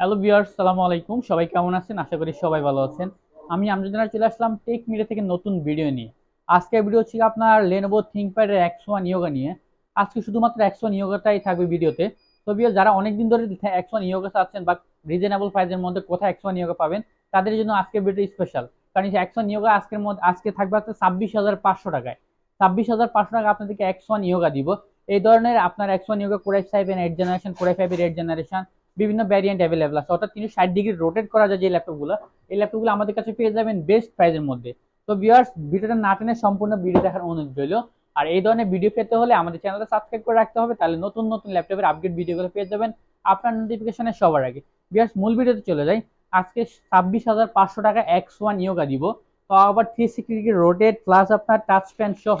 Hello viewers সালামু আলাইকুম। সবাই কেমন আছেন? আশা করি সবাই ভালো আছেন। আমি আমজাদার চলে আসলাম টেক মিডিয়া থেকে নতুন ভিডিও নিয়ে। আজকের ভিডিও হচ্ছে আপনার লেনোভো থিঙ্কপ্যাডের এক্স ওয়ান ইয়োগা নিয়ে। আজকে শুধুমাত্র একশো ওয়ান ইয়োগাটাই থাকবে ভিডিওতে তো ভিউয়ার যারা অনেকদিন ধরে একশো ওয়ান ইয়োগা চাচ্ছেন বা রিজনেবল প্রাইসের মধ্যে কোথায় একশো ওয়ান ইয়োগা পাবেন, তাদের জন্য আজকের ভিডিও স্পেশাল কারণ এক্স ওয়ান ইয়োগা আজকের মধ্যে আজকে থাকবে হচ্ছে ছাব্বিশ হাজার পাঁচশো টাকায়। ছাব্বিশ হাজার পাঁচশো টাকা আপনাদেরকে এক্স ওয়ান ইয়োগা দিব। এই ধরনের আপনার একশো ওয়ান ইয়োগা কোরাই ফাইভের এইট জেনারেশন কোরাই ফাইভের এইট জেনারেশন বিভিন্ন ভ্যারিয়েন্ট অ্যাভেলেবল আছে। অর্থাৎ তিনশো ষাট ডিগ্রি রোটেট করা যায় যে ল্যাপটপগুলো, এই ল্যাপটপগুলো আমাদের কাছে পেয়ে যাবেন বেস্ট প্রাইসের মধ্যে। তো ভিউয়ার্স ভিডিওটা না টেনে সম্পূর্ণ ভিডিও দেখার অনুরোধ রইল। আর এই ধরনের ভিডিও পেতে হলে আমাদের চ্যানেলটা সাবস্ক্রাইব করে রাখতে হবে, তাহলে নতুন নতুন ল্যাপটপের আপডেট ভিডিওগুলো পেয়ে যাবেন আপনার নোটিফিকেশনে সবার আগে। ভিউয়ার্স মূল ভিডিওতে চলে যাই। আজকে ছাব্বিশ হাজার পাঁচশো টাকা এক্স ওয়ান ইয়োগা দিব। তো আবার three sixty degree rotate plus আপনার টাচ প্যান সহ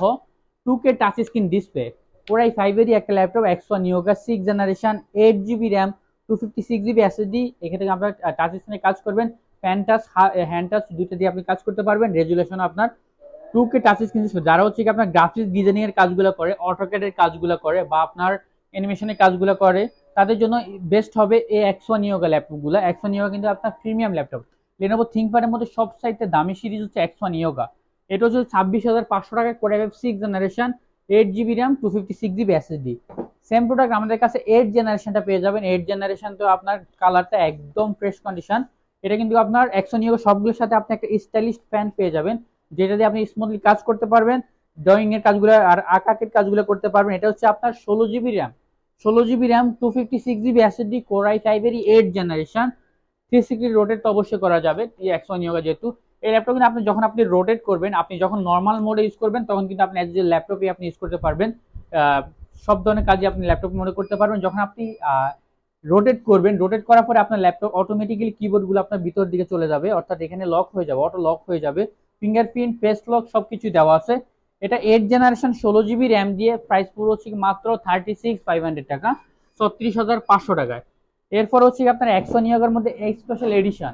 two K touch screen display ওরাই ফাইভেরই একটা laptop X one Yoga six generation eight GB RAM two fifty six GB SSD এখান আপনার টাচ স্ক্রিনে কাজ করবেন ফ্যান টাচ দুইটা দিয়ে আপনি কাজ করতে পারবেন। রেজুলেশন আপনার টু কে টাচ স্ক্রিন যারা হচ্ছে কি আপনার গ্রাফিক্স ডিজাইনিং এর কাজগুলো করে অটোক্যাডের কাজগুলো করে, বা আপনার অ্যানিমেশনের কাজগুলো করে, তাদের জন্য বেস্ট হবে এই এক্স ওয়ান ইয়োগা ল্যাপটপগুলো এক্স ওয়ান ইয়োগা কিন্তু আপনার প্রিমিয়াম ল্যাপটপ লেনোভো থিঙ্কপ্যাডের মধ্যে সব সাইডে দামি সিরিজ হচ্ছে এক্স ওয়ান ইয়োগা এটা হচ্ছে ছাব্বিশ হাজার পাঁচশো টাকায় করে six generation eight GB RAM two fifty six GB SSD same product আমাদের কাছে এইট জেনারেশনটা পেয়ে যাবেন। এইট জেনারেশন তো আপনার কালারটা একদম ফ্রেশ কন্ডিশন এটা কিন্তু আপনার একশো নিয়োগ সবগুলোর সাথে আপনি একটা স্টাইলিশ ফ্যান পেয়ে যাবেন, যেটা দিয়ে আপনি স্মুথলি কাজ করতে পারবেন ড্রয়িং এর কাজগুলো আর আঁকাকের কাজগুলো করতে পারবেন। এটা হচ্ছে আপনার ষোলো জিবি র্যাম ষোলো GB RAM two fifty six GB SSD core i ফাইভেরই eight generation three sixty rotate তো অবশ্যই করা যাবে একশো নিয়োগা যেহেতু। এই ল্যাপটপ কিন্তু আপনি যখন আপনি রোটেট করবেন, আপনি যখন নর্মাল মোডে ইউজ করবেন, তখন কিন্তু আপনি অ্যাজ এ ল্যাপটপে আপনি ইউজ করতে পারবেন। সব ধরনের কাজে আপনি ল্যাপটপ মনে করতে পারবেন। যখন আপনি রোটেট করবেন রোটেট করার পরে আপনার ল্যাপটপ অটোমেটিক্যালি কিবোর্ডগুলো আপনার ভিতর দিকে চলে যাবে। অর্থাৎ এখানে লক হয়ে যাবে অটো লক হয়ে যাবে। ফিঙ্গারপ্রিন্ট ফেস লক সব কিছু দেওয়া আছে। এটা এইট জেনারেশন ষোলো জিবি র্যাম দিয়ে প্রাইস পুরো হচ্ছে মাত্র থার্টি সিক্স ফাইভ হান্ড্রেড টাকা। ছত্রিশ হাজার পাঁচশো টাকায়। এরপর হচ্ছে আপনার একশো নিয়োগের মধ্যে স্পেশাল এডিশন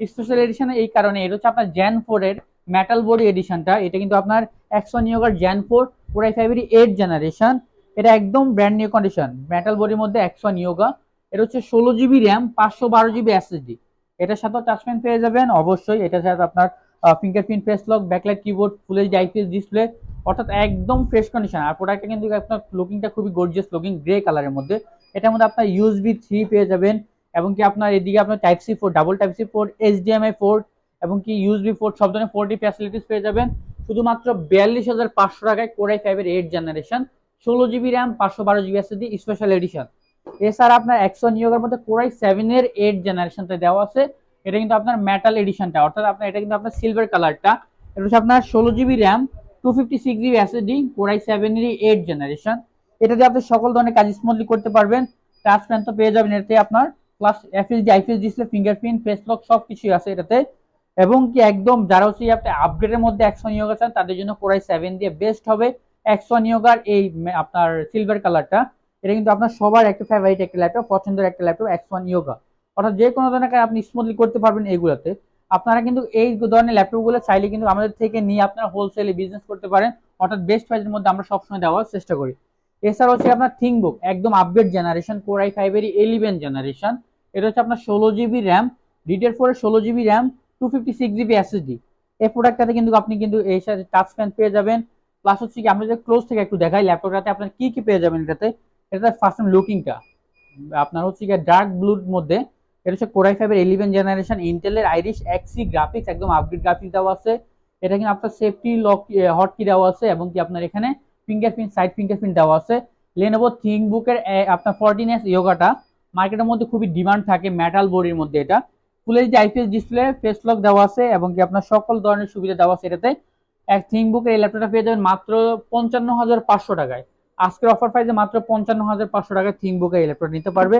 স্পেশাল এডিশন এই কারণে, এটা হচ্ছে আপনার জ্যান ফোরের মেটাল বডি এডিশনটা এটা কিন্তু আপনার একশো নিয়োগের জ্যান ফোর পুরাই ফাইভেরই এইট জেনারেশন এটা একদম ব্র্যান্ড নিউ কন্ডিশন মেটাল বডির মধ্যে একশো নিয়োগা এটা হচ্ছে ষোলো জিবি র্যাম পাঁচশো বারো জিবি এসএসডি এটার সাথে টাচপ্যান পেয়ে যাবেন, অবশ্যই। এটার সাথে আপনার fingerprint face lock backlight keyboard full HD IPS display অর্থাৎ একদম ফ্রেশ কন্ডিশন আর প্রোডাক্টটা কিন্তু আপনার লুকিংটা খুবই গর্জিয়াস লুকিং গ্রে কালারের মধ্যে। এটার মধ্যে আপনার ইউএসবি থ্রি পেয়ে যাবেন। এবং কি আপনার এদিকে আপনার type C port double type C port HDMI port এবং কি ইউএসবি ফোর সব ধরনের ফোর ডি ফ্যাসিলিটিস পেয়ে যাবেন। শুধুমাত্র বিয়াল্লিশ হাজার পাঁচশো টাকায় কোরাই ফাইভের এইট জেনারেশন ষোলো জিবি র্যাম পাঁচশো বারো জিবি এসএসডি স্পেশাল এডিশন এছাড়া আপনার একশো নিয়োগের মধ্যে কোরাই সেভেনের এইট জেনারেশনটা দেওয়া আছে। এটা কিন্তু আপনার মেটাল এডিশনটা অর্থাৎ আপনার এটা কিন্তু আপনার সিলভার কালারটা এটা হচ্ছে আপনার ষোলো GB RAM two fifty six GB SSD core i সেভেনেরই eight generation এটা দিয়ে আপনি সকল ধরনের কাজ স্মুথলি করতে পারবেন। টাচ প্যান তো পেয়ে যাবেন, এতে আপনার plus FHD IPS display fingerprint face lock সব কিছুই আছে এটাতে। এবং কি একদম যারা হচ্ছে আপনি আপগ্রেডের মধ্যে একশো নিয়োগ আছেন, তাদের জন্য কোরাই সেভেন দিয়ে বেস্ট হবে। একশো নিয়োগার এই আপনার সিলভার কালারটা এটা কিন্তু আপনার সবার একটা ফেভারিট একটা ল্যাপটপ পছন্দের একটা ল্যাপটপ এক্স ওয়ান ইয়োগা অর্থাৎ যে কোনো ধরনের আপনি স্মুথলি করতে পারবেন এইগুলোতে। আপনারা কিন্তু এই ধরনের ল্যাপটপগুলো চাইলে কিন্তু আমাদের থেকে নিয়ে আপনারা হোলসেলে বিজনেস করতে পারেন। অর্থাৎ বেস্ট প্রাইসের মধ্যে আমরা সবসময় দেওয়ার চেষ্টা করি। এছাড়া হচ্ছে আপনার থিংবুক একদম আপডেট জেনারেশন কোর আই ফাইভেরই ইলেভেন জেনারেশন এটা হচ্ছে আপনার ষোলো জিবি র্যাম ডিটের ফোরে ষোলো GB RAM two fifty six GB SSD এই প্রোডাক্টটাতে কিন্তু আপনি কিন্তু এই সাথে টাচ প্যান পেয়ে যাবেন। প্লাস হচ্ছে কি, আমরা যদি ক্লোজ থেকে একটু দেখাই ল্যাপটপটাতে আপনার কি কি পেয়ে যাবেন এটাতে? এটা ফার্স্ট লুকিংটা আপনার হচ্ছে কি ডার্ক ব্লুর মধ্যে, এটা হচ্ছে কোরাই ফাইভের ইলেভেন জেনারেশন ইন্টেলের আইরিশ এক্সি গ্রাফিক্স একদম আপগ্রেড গ্রাফিক্স দেওয়া আছে। এটা কিন্তু আপনার সেফটি লক হট কি দেওয়া আছে এবং কি আপনার এখানে ফিঙ্গারপ্রিন্ট সাইড ফিঙ্গারপ্রিন্ট দেওয়া আছে। লেনোভো থিংবুকের আপনার ফোরটিন এস ইয়োগাটা মার্কেটের মধ্যে খুবই ডিমান্ড থাকে মেটাল বডির মধ্যে এটা। Full HD IPS display face lock দেওয়া আছে এবং কি আপনার সকল ধরনের সুবিধা দেওয়া আছে এটাতে। এক থিংবুকের এই ল্যাপটপটা পেয়ে যাবেন মাত্র পঞ্চান্ন হাজার পাঁচশো টাকায়। আজকের অফার প্রাইসে মাত্র পঞ্চান্ন হাজার পাঁচশো টাকায় থিংবুকের এই ল্যাপটপ নিতে পারবে।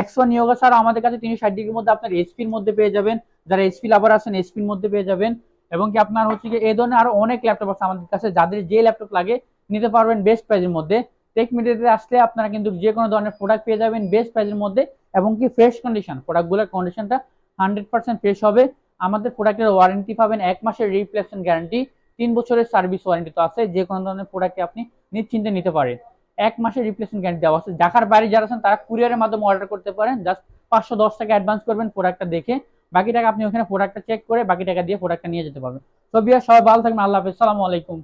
একশো নিয়োগা ছাড়া আমাদের কাছে তিনশো ষাট ডিগ্রির মধ্যে আপনার এইচপির মধ্যে পেয়ে যাবেন। যারা এইচপি লাভার আছেন এইচপির মধ্যে পেয়ে যাবেন। এবং কি আপনার হচ্ছে কি এই ধরনের আরও অনেক ল্যাপটপ আছে আমাদের কাছে, যাদের যে ল্যাপটপ লাগে নিতে পারবেন বেস্ট প্রাইসের মধ্যে। টেক মিডিয়াতে আসলে আপনারা কিন্তু যে কোনো ধরনের প্রোডাক্ট পেয়ে যাবেন বেস্ট প্রাইসের মধ্যে এবং কি ফ্রেশ কন্ডিশন প্রোডাক্টগুলোর কন্ডিশনটা হান্ড্রেড পার্সেন্ট ফ্রেশ হবে। আমাদের প্রোডাক্টের ওয়ারেন্টি পাবেন এক মাসের রিপ্লেসমেন্ট গ্যারান্টি তিন বছরের সার্ভিস ওয়ারেন্টি তো আছে, যে কোনো ধরনের প্রোডাক্টে আপনি নিশ্চিন্তে নিতে পারেন। এক মাসের রিপ্লেসমেন্ট গ্যারান্টি দেওয়া আছে। ঢাকার বাইরে যারা আছেন, তারা কুরিয়ারের মাধ্যমে অর্ডার করতে পারেন। জাস্ট পাঁচশো দশ টাকা অ্যাডভান্স করবেন প্রোডাক্টটা দেখে। বাকি টাকা আপনি ওখানে প্রোডাক্টটা চেক করে বাকি টাকা দিয়ে প্রোডাক্টটা নিয়ে যেতে পারবেন। তো বিয়ার সবাই ভালো থাকবেন। আল্লাহ হাফেজ। সালামু আলাইকুম।